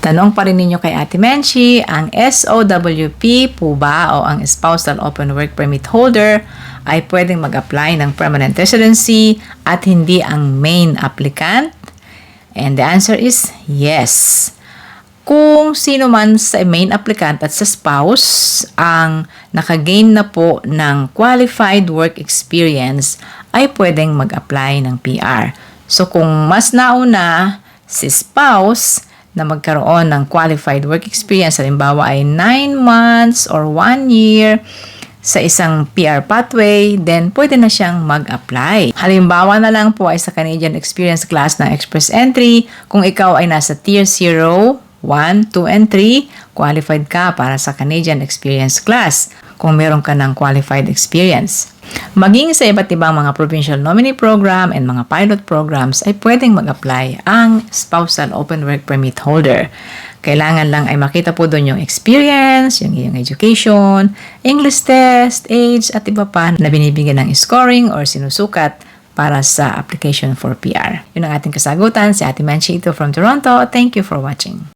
Tanong pa rin ninyo kay Ate Menchi, ang SOWP po ba o ang Spousal Open Work Permit Holder ay pwedeng mag-apply ng permanent residency at hindi ang main applicant? And the answer is yes. Kung sino man sa main applicant at sa spouse ang nakagain na po ng qualified work experience ay pwedeng mag-apply ng PR. So kung mas nauna si spouse na magkaroon ng qualified work experience, halimbawa ay 9 months or 1 year sa isang PR pathway, then pwede na siyang mag-apply. Halimbawa na lang po ay sa Canadian Experience Class ng Express Entry, kung ikaw ay nasa Tier 0, 1, 2, and 3, qualified ka para sa Canadian Experience Class kung meron ka ng qualified experience. Maging sa iba't ibang mga provincial nominee program and mga pilot programs ay pwedeng mag-apply ang spousal open work permit holder. Kailangan lang ay makita po doon yung experience, yung iyong education, English test, age, at iba pa na binibigyan ng scoring or sinusukat para sa application for PR. Yun ang ating kasagutan. Si Ate Manchito from Toronto. Thank you for watching.